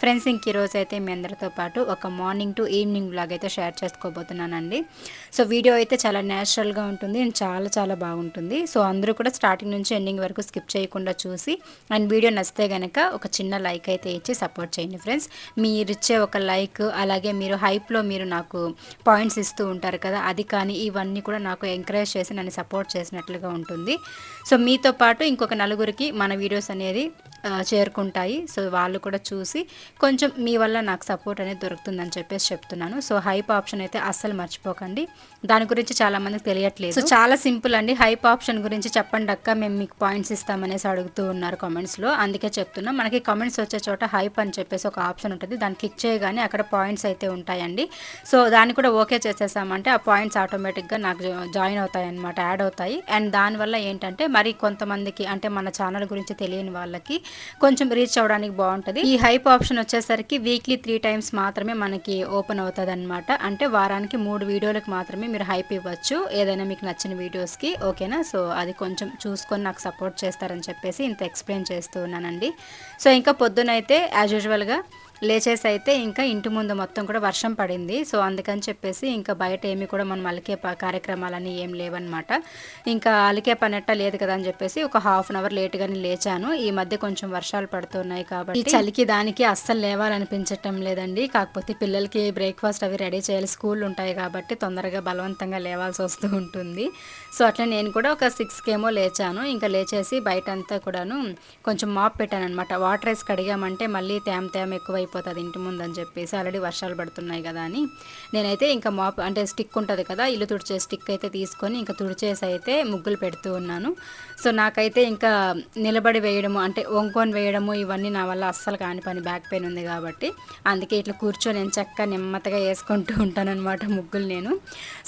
Friends ఇంక ఈరోజు అయితే మీ అందరితో పాటు ఒక మార్నింగ్ టు ఈవినింగ్ బ్లాగ్ అయితే షేర్ చేసుకోబోతున్నానండి. సో వీడియో అయితే చాలా న్యాచురల్గా ఉంటుంది అండ్ చాలా చాలా బాగుంటుంది. సో అందరూ కూడా స్టార్టింగ్ నుంచి ఎండింగ్ వరకు స్కిప్ చేయకుండా చూసి అండ్ వీడియో నచ్చితే కనుక ఒక చిన్న లైక్ అయితే ఇచ్చి సపోర్ట్ చేయండి ఫ్రెండ్స్. మీరు ఇచ్చే ఒక లైక్ అలాగే మీరు హైప్లో మీరు నాకు పాయింట్స్ ఇస్తూ ఉంటారు కదా అది కానీ ఇవన్నీ కూడా నాకు ఎంకరేజ్ చేసి నన్ను సపోర్ట్ చేసినట్లుగా ఉంటుంది. సో మీతో పాటు ఇంకొక నలుగురికి మన వీడియోస్ అనేది చేరుకుంటాయి. సో వాళ్ళు కూడా చూసి కొంచెం మీ వల్ల నాకు సపోర్ట్ అనేది దొరుకుతుందని చెప్పేసి చెప్తున్నాను. సో హైప్ ఆప్షన్ అయితే అస్సలు మర్చిపోకండి. దాని గురించి చాలా మందికి తెలియట్లేదు. సో చాలా సింపుల్ అండి. హైప్ ఆప్షన్ గురించి చెప్పండి అక్క మేము మీకు పాయింట్స్ ఇస్తామనేసి అడుగుతూ ఉన్నారు కామెంట్స్లో అందుకే చెప్తున్నా మనకి కామెంట్స్ వచ్చే చోట హైప్ అని చెప్పేసి ఒక ఆప్షన్ ఉంటుంది. దాన్ని క్లిక్ చేయగానే అక్కడ పాయింట్స్ అయితే ఉంటాయండి. సో దాన్ని కూడా ఓకే చేసేసామంటే ఆ పాయింట్స్ ఆటోమేటిక్గా నాకు జాయిన్ అవుతాయి అనమాట యాడ్ అవుతాయి. అండ్ దానివల్ల ఏంటంటే మరి కొంతమందికి అంటే మన ఛానల్ గురించి తెలియని వాళ్ళకి కొంచెం రీచ్ అవ్వడానికి బాగుంటుంది. ఈ హైప్ ఆప్షన్ వచ్చేసరికి వీక్లీ త్రీ టైమ్స్ మాత్రమే మనకి ఓపెన్ అవుతుంది అనమాట అంటే వారానికి మూడు వీడియోలకు మాత్రమే మీరు హైప్ ఇవ్వచ్చు. ఏదైనా మీకు నచ్చిన వీడియోస్కి ఓకేనా సో అది కొంచెం చూసుకొని నాకు సపోర్ట్ చేస్తారని చెప్పేసి ఇంత ఎక్స్ప్లెయిన్ చేస్తూ ఉన్నానండి. సో ఇంకా పొద్దునైతే యాజ్ యూజువల్గా లేచేసి అయితే ఇంకా ఇంటి ముందు మొత్తం కూడా వర్షం పడింది. సో అందుకని చెప్పేసి ఇంకా బయట ఏమి కూడా మనం అలికే కార్యక్రమాలని ఏం లేవన్నమాట. ఇంకా అలికే పనట్ట లేదు కదా అని చెప్పేసి ఒక హాఫ్ అన్ అవర్ లేట్గానే లేచాను. ఈ మధ్య కొంచెం వర్షాలు పడుతున్నాయి కాబట్టి చలికి దానికి అస్సలు లేవాలనిపించటం లేదండి. కాకపోతే పిల్లలకి బ్రేక్ఫాస్ట్ అవి రెడీ చేయాలి. స్కూల్ ఉంటాయి కాబట్టి తొందరగా బలవంతంగా లేవాల్సి వస్తూ ఉంటుంది. సో అట్లా నేను కూడా ఒక సిక్స్కేమో లేచాను. ఇంకా లేచేసి బయట అంతా కూడాను కొంచెం మాప్ పెట్టాను అనమాట వాటర్ వేసి కడిగామంటే మళ్ళీ తేమ తేమ ఎక్కువైపోయింది అయిపోతుంది ఇంటి ముందు అని చెప్పేసి ఆల్రెడీ వర్షాలు పడుతున్నాయి కదా అని. నేనైతే ఇంకా మాప్ అంటే స్టిక్ ఉంటుంది కదా ఇల్లు తుడిచే స్టిక్ అయితే తీసుకొని ఇంకా తుడిచేసి అయితే ముగ్గులు పెడుతూ ఉన్నాను. సో నాకైతే ఇంకా నిలబడి వేయడము అంటే వంకొని వేయడము ఇవన్నీ నా వల్ల అస్సలు కాని పని బ్యాక్ పెయిన్ ఉంది కాబట్టి. అందుకే ఇట్లా కూర్చొని నేను చక్కగా నెమ్మదిగా వేసుకుంటూ ఉంటాను అనమాట ముగ్గులు నేను.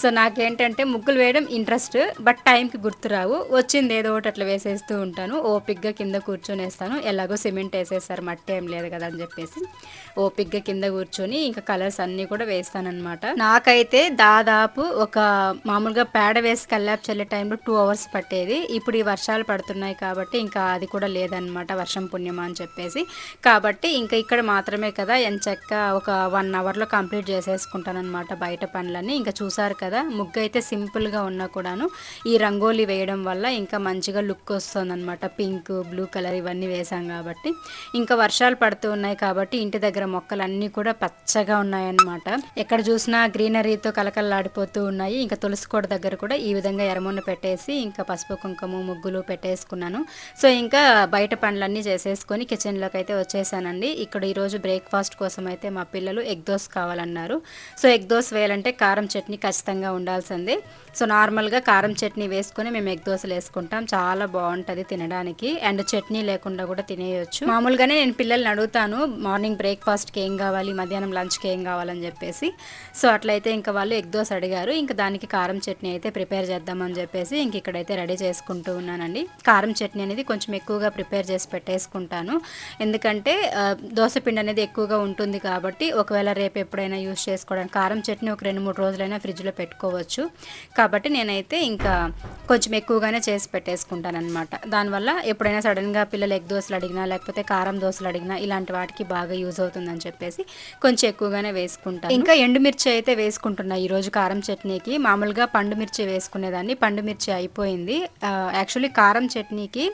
సో నాకేంటంటే ముగ్గులు వేయడం ఇంట్రెస్ట్ బట్ టైంకి గుర్తురావు వచ్చింది ఏదో ఒకటి అట్లా వేసేస్తూ ఉంటాను. ఓపిక్గా కింద కూర్చొని వేస్తాను. ఎలాగో సిమెంట్ వేసేస్తారు మట్టి ఏం లేదు కదా అని చెప్పేసి. ఓపిక్గా కింద కూర్చొని ఇంకా కలర్స్ అన్నీ కూడా వేస్తానన్నమాట. నాకైతే దాదాపు ఒక మామూలుగా పేడ వేసి కల్లాప్ చల్లే టైంలో టూ అవర్స్ పట్టేది. ఇప్పుడు ఈ వర్షాలు పడుతున్నాయి కాబట్టి ఇంకా అది కూడా లేదనమాట వర్షం పుణ్యమా అని చెప్పేసి. కాబట్టి ఇంకా ఇక్కడ మాత్రమే కదా ఎంచక్క ఒక వన్ అవర్లో కంప్లీట్ చేసేసుకుంటానమాట బయట పనులన్నీ. ఇంకా చూసారు కదా ముగ్గు అయితే సింపుల్గా ఉన్నా కూడాను ఈ రంగోలీ వేయడం వల్ల ఇంకా మంచిగా లుక్ వస్తుందన్నమాట. పింక్ బ్లూ కలర్ ఇవన్నీ వేసాం కాబట్టి. ఇంకా వర్షాలు పడుతూ ఉన్నాయి కాబట్టి ఇంటి దగ్గర మొక్కలు అన్నీ కూడా పచ్చగా ఉన్నాయన్నమాట. ఎక్కడ చూసినా గ్రీనరీతో కలకలలాడిపోతూ ఉన్నాయి. ఇంకా తులసి కోట దగ్గర కూడా ఈ విధంగా ఎరమొన్న పెట్టేసి ఇంకా పసుపు కుంకుమ ముగ్గులు పెట్టేసుకున్నాను. సో ఇంకా బయట పనులన్నీ చేసేసుకొని కిచెన్లోకి అయితే వచ్చేసానండి. ఇక్కడ ఈరోజు బ్రేక్ఫాస్ట్ కోసం అయితే మా పిల్లలు ఎగ్ దోస్ కావాలన్నారు. సో ఎగ్ దోస్ వేయాలంటే కారం చట్నీ ఖచ్చితంగా ఉండాల్సిందే. సో నార్మల్గా కారం చట్నీ వేసుకొని మేము ఎగ్ దోశలు వేసుకుంటాం. చాలా బాగుంటుంది తినడానికి. అండ్ చట్నీ లేకుండా కూడా తినేయచ్చు. మామూలుగానే నేను పిల్లల్ని అడుగుతాను మార్నింగ్ బ్రేక్ఫాస్ట్కి ఏం కావాలి మధ్యాహ్నం లంచ్కి ఏం కావాలని చెప్పేసి. సో అట్లయితే ఇంకా వాళ్ళు ఎగ్ దోశ అడిగారు. ఇంకా దానికి కారం చట్నీ అయితే ప్రిపేర్ చేద్దామని చెప్పేసి ఇంక ఇక్కడైతే రెడీ చేసుకుంటూ ఉన్నానండి. కారం చట్నీ అనేది కొంచెం ఎక్కువగా ప్రిపేర్ చేసి పెట్టేసుకుంటాను. ఎందుకంటే దోశ పిండి అనేది ఎక్కువగా ఉంటుంది కాబట్టి ఒకవేళ రేపు ఎప్పుడైనా యూస్ చేసుకోవడానికి కారం చట్నీ ఒక రెండు మూడు రోజులైనా ఫ్రిడ్జ్లో పెట్టుకోవచ్చు. కాబట్టి నేనైతే ఇంకా కొంచెం ఎక్కువగానే చేసి పెట్టేసుకుంటాను అనమాట దానివల్ల ఎప్పుడైనా సడన్గా పిల్లలు ఎగ్ దోశలు అడిగినా లేకపోతే కారం దోశలు అడిగినా ఇలాంటి వాటికి బాగా యూజ్ అవుతుందని చెప్పేసి కొంచెం ఎక్కువగానే వేసుకుంటాను. ఇంకా ఎండుమిర్చి అయితే వేసుకుంటున్నా. ఈరోజు కారం చట్నీకి మామూలుగా పండు మిర్చి వేసుకునేదాన్ని. పండు మిర్చి అయిపోయింది. యాక్చువల్లీ కారం చట్నీకి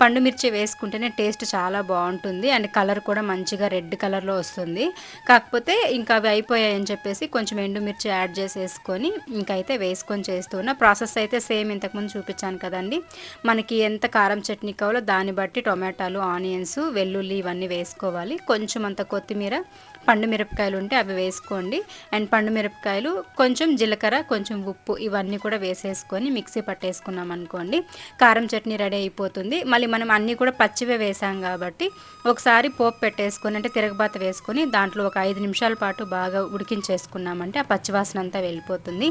పండు మిర్చి వేసుకుంటేనే టేస్ట్ చాలా బాగుంటుంది. అండ్ కలర్ కూడా మంచిగా రెడ్ కలర్లో వస్తుంది. కాకపోతే ఇంకా అవి అయిపోయాయని చెప్పేసి కొంచెం ఎండుమిర్చి యాడ్ చేసేసుకొని ఇంకైతే వేసుకొని చేస్తున్నా ప్రాసెస్ అయితే సేమ్ ఇంతకుముందు చూపించాను కదండి. మనకి ఎంత కారం చట్నీ కావాలో దాన్ని బట్టి టొమాటోలు ఆనియన్స్ వెల్లుల్లి ఇవన్నీ వేసుకోవాలి. కొంచెం అంత కొత్తిమీర పండు మిరపకాయలు ఉంటే అవి వేసుకోండి. అండ్ పండు మిరపకాయలు కొంచెం జీలకర్ర కొంచెం ఉప్పు ఇవన్నీ కూడా వేసేసుకొని మిక్సీ పట్టేసుకున్నాం అనుకోండి. కారం చట్నీ రెడీ అయిపోతుంది. మళ్ళీ మనం అన్నీ కూడా పచ్చివే వేసాం కాబట్టి ఒకసారి పోపు పెట్టేసుకొని అంటే తిరగబాత వేసుకొని దాంట్లో ఒక ఐదు నిమిషాల పాటు బాగా ఉడికించేసుకున్నామంటే ఆ పచ్చివాసన అంతా వెళ్ళిపోతుంది.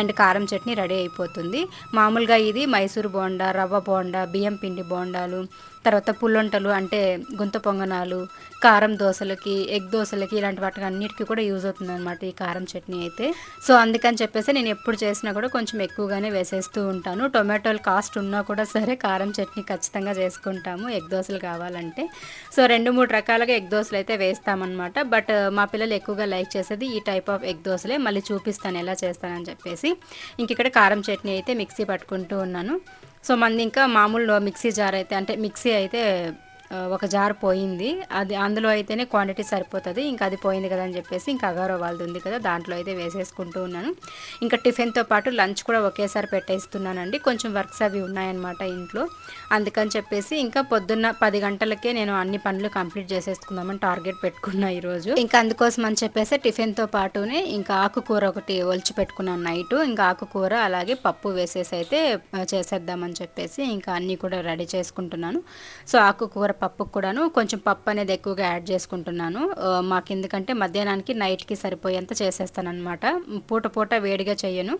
అండ్ కారం చట్నీ రెడీ అయిపోతుంది. మామూలుగా ఇది మైసూర్ బోండా రవ్వ బోండా బియ్యం పిండి బోండాలు తర్వాత పుల్లొంటలు అంటే గుంత పొంగనాలు కారం దోశలకి ఎగ్ దోశలకి ఇలాంటి వాటికి అన్నిటికీ కూడా యూజ్ అవుతుంది అనమాట ఈ కారం చట్నీ అయితే. సో అందుకని చెప్పేసి నేను ఎప్పుడు చేసినా కూడా కొంచెం ఎక్కువగానే వేసేస్తూ ఉంటాను. టొమాటోలు కాస్ట్ ఉన్నా కూడా సరే కారం చట్నీ ఖచ్చితంగా చేసుకుంటాము ఎగ్ దోశలు కావాలంటే. సో రెండు మూడు రకాలుగా ఎగ్ దోశలు అయితే వేస్తామన్నమాట. బట్ మా పిల్లలు ఎక్కువగా లైక్ చేసేది ఈ టైప్ ఆఫ్ ఎగ్ దోశలే. మళ్ళీ చూపిస్తాను ఎలా చేస్తానని చెప్పేసి. ఇంక ఇక్కడ కారం చట్నీ అయితే మిక్సీ పట్టుకుంటూ ఉన్నాను. సో మనది ఇంకా మామూలు మిక్సీ జార్ అయితే అంటే మిక్సీ అయితే ఒక జార్ పోయింది. అది అందులో అయితేనే క్వాంటిటీ సరిపోతుంది. ఇంకా అది పోయింది కదా అని చెప్పేసి ఇంకా అగారో వాళ్ళది ఉంది కదా దాంట్లో అయితే వేసేసుకుంటూ ఉన్నాను. ఇంకా టిఫిన్తో పాటు లంచ్ కూడా ఒకేసారి పెట్టేస్తున్నానండి. కొంచెం వర్క్స్ అవి ఉన్నాయన్నమాట ఇంట్లో. అందుకని చెప్పేసి ఇంకా పొద్దున్న పది గంటలకే నేను అన్ని పనులు కంప్లీట్ చేసేసుకుందామని టార్గెట్ పెట్టుకున్నా ఈరోజు. ఇంకా అందుకోసం అని చెప్పేసి టిఫిన్తో పాటునే ఇంకా ఆకుకూర ఒకటి ఒలిచి పెట్టుకున్నాను నైట్. ఇంకా ఆకుకూర అలాగే పప్పు వేసేసి అయితే చేసేద్దామని చెప్పేసి ఇంకా అన్నీ కూడా రెడీ చేసుకుంటున్నాను. సో ఆకుకూర పప్పు కూడాను కొంచెం పప్పు అనేది ఎక్కువగా యాడ్ చేసుకుంటున్నాను. మాకు ఎందుకంటే మధ్యాహ్నానికి నైట్కి సరిపోయేంత చేసేస్తాను అనమాట పూట పూట వేడిగా చేయను.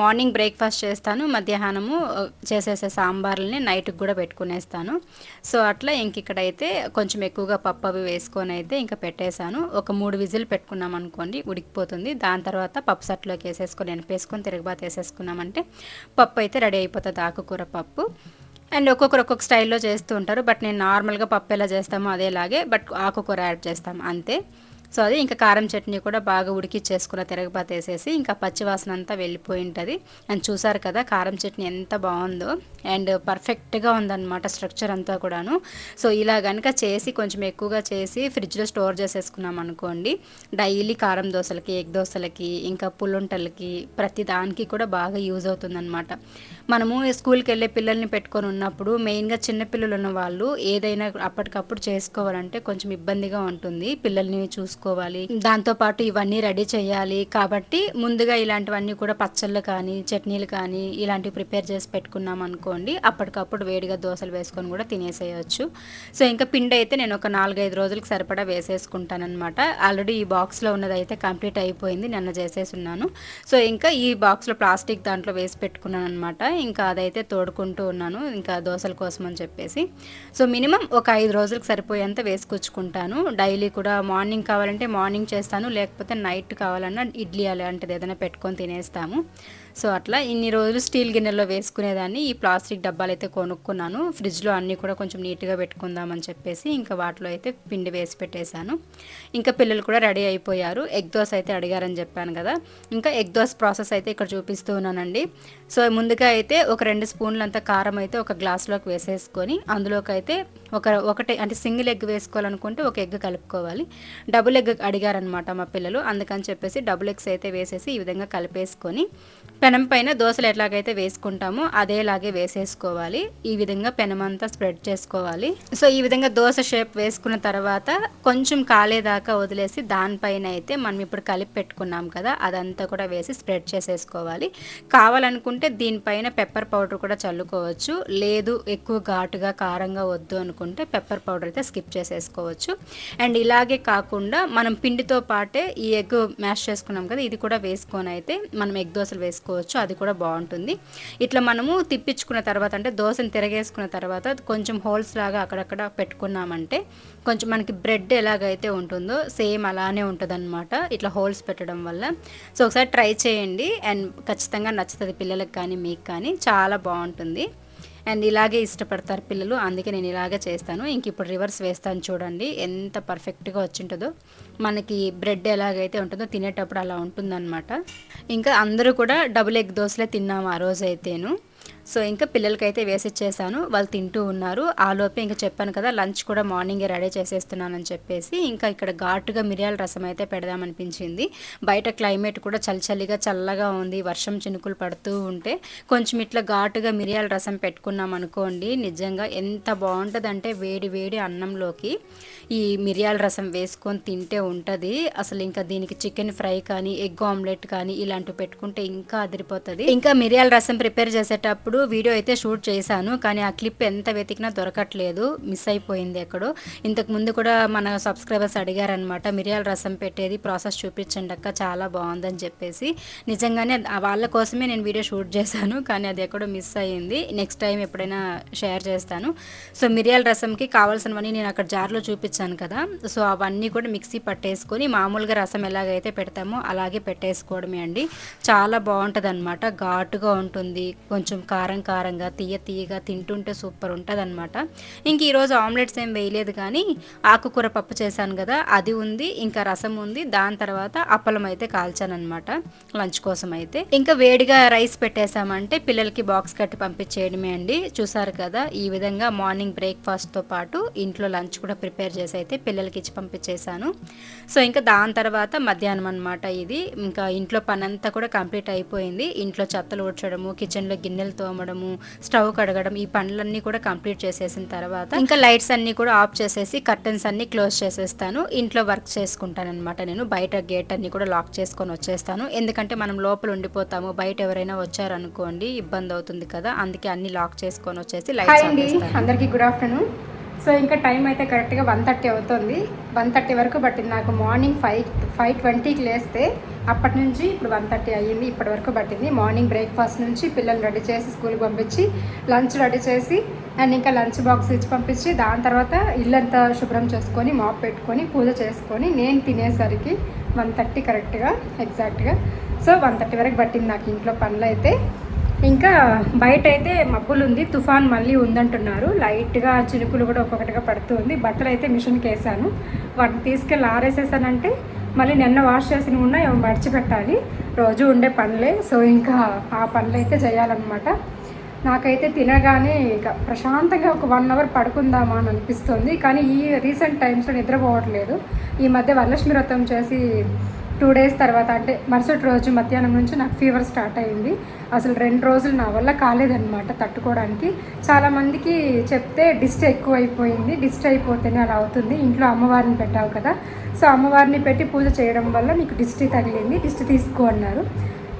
మార్నింగ్ బ్రేక్ఫాస్ట్ చేస్తాను మధ్యాహ్నము చేసేసే సాంబార్లని నైట్కి కూడా పెట్టుకునేస్తాను. సో అట్లా ఇంక ఇక్కడైతే కొంచెం ఎక్కువగా పప్పు అవి వేసుకొని అయితే ఇంకా పెట్టేశాను. ఒక మూడు విజిల్ పెట్టుకున్నాం అనుకోండి ఉడికిపోతుంది. దాని తర్వాత పప్పు సట్లోకి వేసేసుకొని ఎనిపేసుకొని తిరగబాత వేసేసుకున్నామంటే పప్పు అయితే రెడీ అయిపోతుంది ఆకుకూర పప్పు. అండ్ ఒక్కొక్కరు ఒక్కొక్క స్టైల్లో చేస్తూ ఉంటారు. బట్ నేను నార్మల్గా పప్పు ఎలా చేస్తామో అదేలాగే బట్ ఆకుకూర యాడ్ చేస్తాం. అంతే. సో అది ఇంకా కారం చట్నీ కూడా బాగా ఉడికిచ్చేసుకున్న తిరగపాత వేసేసి ఇంకా పచ్చివాసన అంతా వెళ్ళిపోయి ఉంటుంది. అండ్ చూసారు కదా కారం చట్నీ ఎంత బాగుందో. అండ్ పర్ఫెక్ట్గా ఉందన్నమాట స్ట్రక్చర్ అంతా కూడాను. సో ఇలా కనుక చేసి కొంచెం ఎక్కువగా చేసి ఫ్రిడ్జ్లో స్టోర్ చేసేసుకున్నాం అనుకోండి డైలీ కారం దోశలకి ఎగ్ దోశలకి ఇంకా పుల్లుంటలకి ప్రతి దానికి కూడా బాగా యూజ్ అవుతుందన్నమాట. మనము స్కూల్కి వెళ్ళే పిల్లల్ని పెట్టుకొని ఉన్నప్పుడు మెయిన్గా చిన్నపిల్లలు ఉన్న వాళ్ళు ఏదైనా అప్పటికప్పుడు చేసుకోవాలంటే కొంచెం ఇబ్బందిగా ఉంటుంది. పిల్లల్ని చూసుకోవాలి. దాంతోపాటు ఇవన్నీ రెడీ చేయాలి. కాబట్టి ముందుగా ఇలాంటివన్నీ కూడా పచ్చళ్ళు కానీ చట్నీలు కానీ ఇలాంటివి ప్రిపేర్ చేసి పెట్టుకున్నాం అనుకోండి అప్పటికప్పుడు వేడిగా దోశలు వేసుకొని కూడా తినేసేయచ్చు. సో ఇంకా పిండి అయితే నేను ఒక నాలుగైదు రోజులకు సరిపడా వేసేసుకుంటానమాట ఆల్రెడీ ఈ బాక్స్లో ఉన్నది అయితే కంప్లీట్ అయిపోయింది నిన్న చేసేసి ఉన్నాను. సో ఇంకా ఈ బాక్స్లో ప్లాస్టిక్ దాంట్లో వేసి పెట్టుకున్నాను అనమాట ఇంకా అదైతే తోడుకుంటూ ఉన్నాను ఇంకా దోశల కోసం అని చెప్పేసి. సో మినిమం ఒక ఐదు రోజులకు సరిపోయేంత వేసుకొచ్చుకుంటాను డైలీ కూడా మార్నింగ్ కావాలంటే మార్నింగ్ చేస్తాను లేకపోతే నైట్ కావాలన్నా ఇడ్లీ అలాంటిది ఏదైనా పెట్టుకొని తినేస్తాము. సో అట్లా ఇన్ని రోజులు స్టీల్ గిన్నెలో వేసుకునేదాన్ని. ఈ ప్లాస్టిక్ డబ్బాలు అయితే కొనుక్కున్నాను. ఫ్రిడ్జ్లో అన్నీ కూడా కొంచెం నీట్గా పెట్టుకుందామని చెప్పేసి ఇంకా వాటిలో అయితే పిండి వేసి పెట్టేశాను. ఇంకా పిల్లలు కూడా రెడీ అయిపోయారు. ఎగ్ దోశ అయితే అడిగారని చెప్పాను కదా. ఇంకా ఎగ్ దోశ ప్రాసెస్ అయితే ఇక్కడ చూపిస్తూ ఉన్నానండి. సో ముందుగా అయితే ఒక రెండు స్పూన్లంత కారం అయితే ఒక గ్లాస్లోకి వేసేసుకొని అందులోకి అయితే ఒక ఒకటి అంటే సింగిల్ ఎగ్ వేసుకోవాలనుకుంటే ఒక ఎగ్ కలుపుకోవాలి. డబుల్ ఎగ్ అడిగారనమాట మా పిల్లలు. అందుకని చెప్పేసి డబుల్ ఎగ్స్ అయితే వేసేసి ఈ విధంగా కలిపేసుకొని పెనం పైన దోశలు ఎట్లాగైతే వేసుకుంటామో అదేలాగే వేసేసుకోవాలి. ఈ విధంగా పెనమంతా స్ప్రెడ్ చేసుకోవాలి. సో ఈ విధంగా దోశ షేప్ వేసుకున్న తర్వాత కొంచెం కాలేదాకా వదిలేసి దానిపైన అయితే మనం ఇప్పుడు కలిపి పెట్టుకున్నాం కదా అదంతా కూడా వేసి స్ప్రెడ్ చేసేసుకోవాలి. కావాలనుకుంటే దీనిపైన పెప్పర్ పౌడర్ కూడా చల్లుకోవచ్చు. లేదు ఎక్కువ ఘాటుగా కారంగా వద్దు అనుకుంటే పెప్పర్ పౌడర్ అయితే స్కిప్ చేసేసుకోవచ్చు. అండ్ ఇలాగే కాకుండా మనం పిండితో పాటే ఈ ఎగ్ మ్యాష్ చేసుకున్నాం కదా ఇది కూడా వేసుకొని అయితే మనం ఎగ్ దోశలు వేసుకోవచ్చు అది కూడా బాగుంటుంది. ఇట్లా మనము తిప్పించుకున్న తర్వాత అంటే దోశను తిరగేసుకున్న తర్వాత కొంచెం హోల్స్ లాగా అక్కడక్కడ పెట్టుకున్నామంటే కొంచెం మనకి బ్రెడ్ ఎలాగైతే ఉంటుందో సేమ్ అలానే ఉంటుంది ఇట్లా హోల్స్ పెట్టడం వల్ల. సో ఒకసారి ట్రై చేయండి అండ్ ఖచ్చితంగా నచ్చుతుంది పిల్లలకు కానీ మీకు కానీ చాలా బాగుంటుంది. అండ్ ఇలాగే ఇష్టపడతారు పిల్లలు అందుకే నేను ఇలాగే చేస్తాను. ఇంక ఇప్పుడు రివర్స్ వేస్తాను చూడండి ఎంత పర్ఫెక్ట్గా వచ్చింటుందో. మనకి బ్రెడ్ ఎలాగైతే ఉంటుందో తినేటప్పుడు అలా ఉంటుందన్నమాట. ఇంకా అందరూ కూడా డబుల్ ఎగ్ దోశలే తిన్నాము ఆ రోజు అయితేను సో ఇంకా పిల్లలకైతే వేసిచ్చేసాను. వాళ్ళు తింటూ ఉన్నారు. ఆ లోపే ఇంకా చెప్పాను కదా లంచ్ కూడా మార్నింగే రెడీ చేసేస్తున్నానని చెప్పేసి ఇంకా ఇక్కడ ఘాటుగా మిరియాల రసం అయితే పెడదామనిపించింది. బయట క్లైమేట్ కూడా చలి చలిగా చల్లగా ఉంది. వర్షం చినుకులు పడుతూ ఉంటే కొంచెం ఇట్లా ఘాటుగా మిరియాల రసం పెట్టుకున్నాం అనుకోండి నిజంగా ఎంత బాగుంటుందంటే వేడి వేడి అన్నంలోకి ఈ మిరియాల రసం వేసుకొని తింటే ఉంటుంది. అసలు ఇంకా దీనికి చికెన్ ఫ్రై కానీ ఎగ్ ఆమ్లెట్ కానీ ఇలాంటివి పెట్టుకుంటే ఇంకా అదిరిపోతుంది. ఇంకా మిరియాల రసం ప్రిపేర్ చేసేటప్పుడు వెళ్ళినప్పుడు వీడియో అయితే షూట్ చేశాను కానీ ఆ క్లిప్ ఎంత వెతికినా దొరకట్లేదు మిస్ అయిపోయింది ఎక్కడో. ఇంతకు ముందు కూడా మన సబ్స్క్రైబర్స్ అడిగారనమాట మిరియాల రసం పెట్టేది ప్రాసెస్ చూపించండి అక్క చాలా బాగుందని చెప్పేసి. నిజంగానే వాళ్ళ కోసమే నేను వీడియో షూట్ చేశాను కానీ అది ఎక్కడో మిస్ అయ్యింది. నెక్స్ట్ టైం ఎప్పుడైనా షేర్ చేస్తాను. సో మిరియాల రసంకి కావాల్సినవన్నీ నేను అక్కడ జార్లో చూపించాను కదా సో అవన్నీ కూడా మిక్సీ పట్టేసుకొని మామూలుగా రసం ఎలాగైతే పెడతామో అలాగే పెట్టేసుకోవడమే అండి. చాలా బాగుంటుంది అనమాట ఘాటుగా ఉంటుంది కొంచెం కారం కారంగా తీయ తీయగా తింటుంటే సూపర్ ఉంటుంది అనమాట ఇంక ఈరోజు ఆమ్లెట్స్ ఏం వేయలేదు కానీ ఆకుకూర పప్పు చేశాను కదా అది ఉంది ఇంకా రసం ఉంది దాని తర్వాత అప్పలం అయితే కాల్చాను అనమాట లంచ్ కోసం అయితే. ఇంకా వేడిగా రైస్ పెట్టేశామంటే పిల్లలకి బాక్స్ కట్టి పంపించేయడమే అండి. చూసారు కదా ఈ విధంగా మార్నింగ్ బ్రేక్ఫాస్ట్తో పాటు ఇంట్లో లంచ్ కూడా ప్రిపేర్ చేసి అయితే పిల్లలకి ఇచ్చి పంపించేశాను. సో ఇంకా దాని తర్వాత మధ్యాహ్నం అనమాట ఇది. ఇంకా ఇంట్లో పని అంతా కూడా కంప్లీట్ అయిపోయింది. ఇంట్లో చెత్తలు ఊడ్చడము కిచెన్లో గిన్నెలతో తోమడము స్టవ్ కడగడం ఈ పనులన్నీ కూడా కంప్లీట్ చేసేసిన తర్వాత ఇంకా లైట్స్ అన్నీ కూడా ఆఫ్ చేసేసి కర్టన్స్ అన్ని క్లోజ్ చేసేస్తాను. ఇంట్లో వర్క్ చేసుకుంటాను అనమాట నేను. బయట గేట్ అన్ని కూడా లాక్ చేసుకొని వచ్చేస్తాను. ఎందుకంటే మనం లోపల ఉండిపోతాము. బయట ఎవరైనా వచ్చారనుకోండి ఇబ్బంది అవుతుంది కదా. అందుకే అన్ని లాక్ చేసుకొని వచ్చేసి లైట్స్ అందరికీ గుడ్ ఆఫ్టర్నూన్. సో ఇంకా టైం అయితే కరెక్ట్గా వన్ థర్టీ అవుతుంది. వన్ థర్టీ వరకు పట్టింది నాకు మార్నింగ్ ఫైవ్ ఫైవ్ ట్వంటీకి లేస్తే అప్పటి నుంచి ఇప్పుడు వన్ థర్టీ అయ్యింది ఇప్పటి వరకు పట్టింది. మార్నింగ్ బ్రేక్ఫాస్ట్ నుంచి పిల్లలు రెడీ చేసి స్కూల్కి పంపించి లంచ్ రెడీ చేసి అండ్ ఇంకా లంచ్ బాక్స్ ఇచ్చి పంపించి దాని తర్వాత ఇల్లంతా శుభ్రం చేసుకొని మాప్ పెట్టుకొని పూజ చేసుకొని నేను తినేసరికి వన్ థర్టీ కరెక్ట్గా ఎగ్జాక్ట్గా. సో వన్ థర్టీ వరకు పట్టింది నాకు ఇంట్లో పనులు అయితే ఇంకా బయట అయితే మబ్బులు ఉంది తుఫాన్ మళ్ళీ ఉందంటున్నారు. లైట్గా చినుకులు కూడా ఒక్కొక్కటిగా పడుతుంది. బట్టలు అయితే మిషన్కి వేసాను వాటిని తీసుకెళ్ళి ఆరేసేసానంటే మళ్ళీ నిన్న వాష్ చేసిన ఉన్నాయి అవి మర్చిపెట్టాలి రోజు ఉండే పనులే. సో ఇంకా ఆ పనులు అయితే చేయాలన్నమాట. నాకైతే తినగానే ఇక ప్రశాంతంగా ఒక వన్ అవర్ పడుకుందామా అని అనిపిస్తుంది. కానీ ఈ రీసెంట్ టైమ్స్లో నిద్రపోవట్లేదు. ఈ మధ్య వరలక్ష్మి వ్రతం చేసి టూ డేస్ తర్వాత అంటే మరుసటి రోజు మధ్యాహ్నం నుంచి నాకు ఫీవర్ స్టార్ట్ అయింది. అసలు రెండు రోజులు నా వల్ల కాలేదన్నమాట తట్టుకోవడానికి చాలామందికి చెప్తే డిస్ట్ ఎక్కువ అయిపోయింది డిస్ట్ అయిపోతేనే అలా అవుతుంది. ఇంట్లో అమ్మవారిని పెట్టావు కదా. సో అమ్మవారిని పెట్టి పూజ చేయడం వల్ల నీకు డిస్ట్ తగిలింది. డిస్ట్ తీసుకో అన్నారు.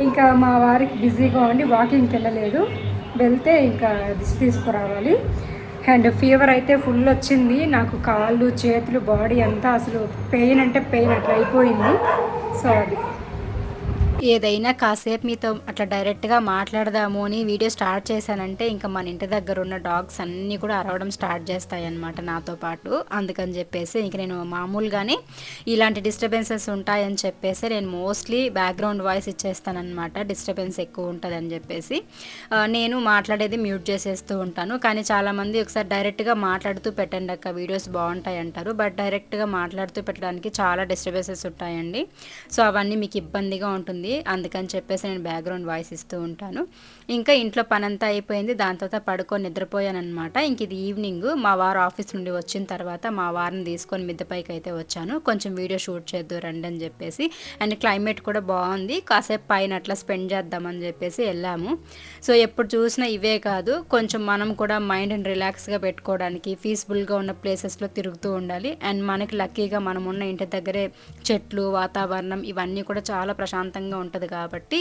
ఇంకా మా వారికి బిజీగా ఉండి వాకింగ్కి వెళ్ళలేదు. వెళ్తే ఇంకా దిష్టి తీసుకురావాలి. అండ్ ఫీవర్ అయితే ఫుల్ వచ్చింది. నాకు కాళ్ళు చేతులు బాడీ అంతా అసలు పెయిన్ అంటే పెయిన్ అట్లా అయిపోయింది. సో అది ఏదైనా కాసేపు మీతో అట్లా డైరెక్ట్గా మాట్లాడదాము అని వీడియో స్టార్ట్ చేశానంటే ఇంకా మన ఇంటి దగ్గర ఉన్న డాగ్స్ అన్నీ కూడా అరవడం స్టార్ట్ చేస్తాయి అన్నమాట నాతో పాటు. అందుకని చెప్పేసి ఇంక నేను మామూలుగానే ఇలాంటి డిస్టర్బెన్సెస్ ఉంటాయని చెప్పేసి నేను మోస్ట్లీ బ్యాక్గ్రౌండ్ వాయిస్ ఇచ్చేస్తానమాట డిస్టర్బెన్స్ ఎక్కువ ఉంటుందని చెప్పేసి. నేను మాట్లాడేది మ్యూట్ చేసేస్తూ ఉంటాను. కానీ చాలామంది ఒకసారి డైరెక్ట్గా మాట్లాడుతూ పెట్టండి అక్క వీడియోస్ బాగుంటాయి అంటారు. బట్ డైరెక్ట్గా మాట్లాడుతూ పెట్టడానికి చాలా డిస్టర్బెన్సెస్ ఉంటాయండి. సో అవన్నీ మీకు ఇబ్బందిగా ఉంటుంది. అందుకని చెప్పేసి నేను బ్యాక్గ్రౌండ్ వాయిస్ ఇస్తూ ఉంటాను. ఇంకా ఇంట్లో పని అంతా అయిపోయింది. దాని తర్వాత పడుకొని నిద్రపోయానమాట ఇంక ఇది ఈవినింగ్ మా వారు ఆఫీస్ నుండి వచ్చిన తర్వాత మా వారిని తీసుకొని మిద్దపైకి అయితే వచ్చాను. కొంచెం వీడియో షూట్ చేద్దు రండి అని చెప్పేసి. అండ్ క్లైమేట్ కూడా బాగుంది. కాసేపు పైన అట్లా స్పెండ్ చేద్దామని చెప్పేసి వెళ్ళాము. సో ఎప్పుడు చూసినా ఇవే కాదు. కొంచెం మనం కూడా మైండ్ని రిలాక్స్గా పెట్టుకోవడానికి పీస్ఫుల్గా ఉన్న ప్లేసెస్లో తిరుగుతూ ఉండాలి. అండ్ మనకి లక్కీగా మనం ఉన్న ఇంటి దగ్గరే చెట్లు వాతావరణం ఇవన్నీ కూడా చాలా ప్రశాంతంగా ఉంటుంది కాబట్టి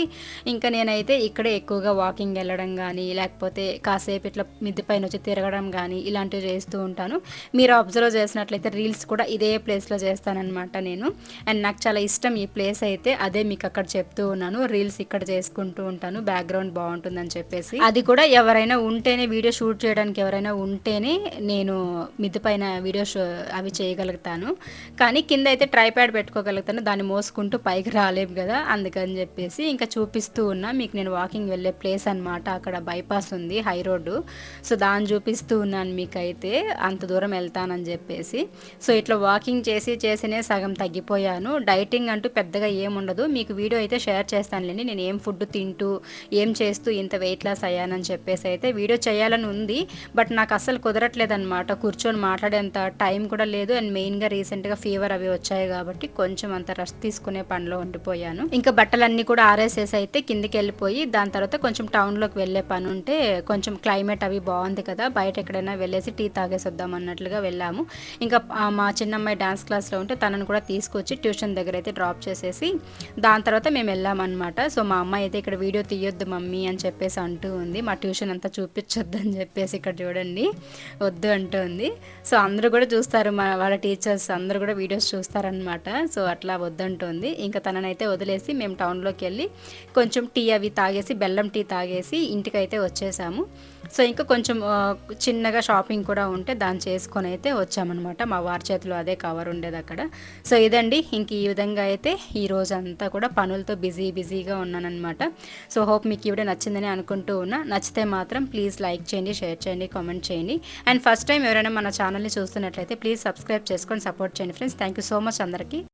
ఇంకా నేనైతే ఇక్కడే ఎక్కువగా వాకింగ్ వెళ్ళడం కానీ లేకపోతే కాసేపు ఇట్లా మిద్ది పైన వచ్చి తిరగడం కానీ ఇలాంటివి చేస్తూ ఉంటాను. మీరు అబ్జర్వ్ చేసినట్లయితే రీల్స్ కూడా ఇదే ప్లేస్లో చేస్తానన్నమాట నేను. అండ్ నాకు చాలా ఇష్టం ఈ ప్లేస్ అయితే అదే మీకు అక్కడ చెప్తూ ఉన్నాను. రీల్స్ ఇక్కడ చేసుకుంటూ ఉంటాను. బ్యాక్గ్రౌండ్ బాగుంటుందని చెప్పేసి. అది కూడా ఎవరైనా ఉంటేనే వీడియో షూట్ చేయడానికి ఎవరైనా ఉంటేనే నేను మిద్ది పైన వీడియో షో అవి చేయగలుగుతాను. కానీ కింద అయితే ట్రైప్యాడ్ పెట్టుకోగలుగుతాను. దాన్ని మోసుకుంటూ పైకి రాలేము కదా. అందుకని అని చెప్పేసి ఇంకా చూపిస్తూ ఉన్నా. మీకు నేను వాకింగ్ వెళ్ళే ప్లేస్ అనమాట అక్కడ బైపాస్ ఉంది హై రోడ్డు సో దాన్ని చూపిస్తూ ఉన్నాను మీకైతే. అంత దూరం వెళ్తానని చెప్పేసి. సో ఇట్లా వాకింగ్ చేసి చేసినే సగం తగ్గిపోయాను. డైటింగ్ అంటూ పెద్దగా ఏముండదు మీకు వీడియో అయితే షేర్ చేస్తానులేండి. నేను ఏం ఫుడ్ తింటూ ఏం చేస్తూ ఇంత వెయిట్ లాస్ అయ్యానని చెప్పేసి అయితే వీడియో చేయాలని ఉంది. బట్ నాకు అస్సలు కుదరట్లేదు అనమాట కూర్చొని మాట్లాడేంత టైం కూడా లేదు. అండ్ మెయిన్గా రీసెంట్గా ఫీవర్ అవి వచ్చాయి కాబట్టి కొంచెం అంత రెస్ట్ తీసుకునే పనిలో ఉండిపోయాను. ఇంకా బట్ బట్టలన్నీ కూడా ఆరేసేసి అయితే కిందికి వెళ్ళిపోయి దాని తర్వాత కొంచెం టౌన్లోకి వెళ్ళే పని ఉంటే కొంచెం క్లైమేట్ అవి బాగుంది కదా బయట ఎక్కడైనా వెళ్ళేసి టీ తాగేసి వద్దాం అన్నట్లుగా వెళ్ళాము. ఇంకా మా చిన్నమ్మాయి డాన్స్ క్లాస్లో ఉంటే తనను కూడా తీసుకొచ్చి ట్యూషన్ దగ్గర అయితే డ్రాప్ చేసేసి దాని తర్వాత మేము వెళ్ళామన్నమాట. సో మా అమ్మాయి అయితే ఇక్కడ వీడియో తీయొద్దు మమ్మీ అని చెప్పేసి అంటూ ఉంది. మా ట్యూషన్ అంతా చూపించొద్దు అని చెప్పేసి ఇక్కడ చూడండి వద్దు అంటూ ఉంది. సో అందరూ కూడా చూస్తారు మా వాళ్ళ టీచర్స్ అందరూ కూడా వీడియోస్ చూస్తారనమాట సో అట్లా వద్దంటుంది ఇంకా తననైతే వదిలేసి మేము టౌన్లోకి వెళ్ళి కొంచెం టీ అవి తాగేసి బెల్లం టీ తాగేసి ఇంటికైతే వచ్చేసాము. సో ఇంకా కొంచెం చిన్నగా షాపింగ్ కూడా ఉంటే దాన్ని చేసుకొని అయితే వచ్చామన్నమాట. మా వారి చేతిలో అదే కవర్ ఉండేది అక్కడ. సో ఇదండి. ఇంక ఈ విధంగా అయితే ఈ రోజు అంతా కూడా పనులతో బిజీ బిజీగా ఉన్నానన్నమాట. సో హోప్ మీకు ఈ నచ్చిందని అనుకుంటూ ఉన్నా. నచ్చితే మాత్రం ప్లీజ్ లైక్ చేయండి షేర్ చేయండి కామెంట్ చేయండి. అండ్ ఫస్ట్ టైం ఎవరైనా మన ఛానల్ని చూస్తున్నట్లయితే ప్లీజ్ సబ్స్క్రైబ్ చేసుకొని సపోర్ట్ చేయండి friends. Thank you so much అందరికీ.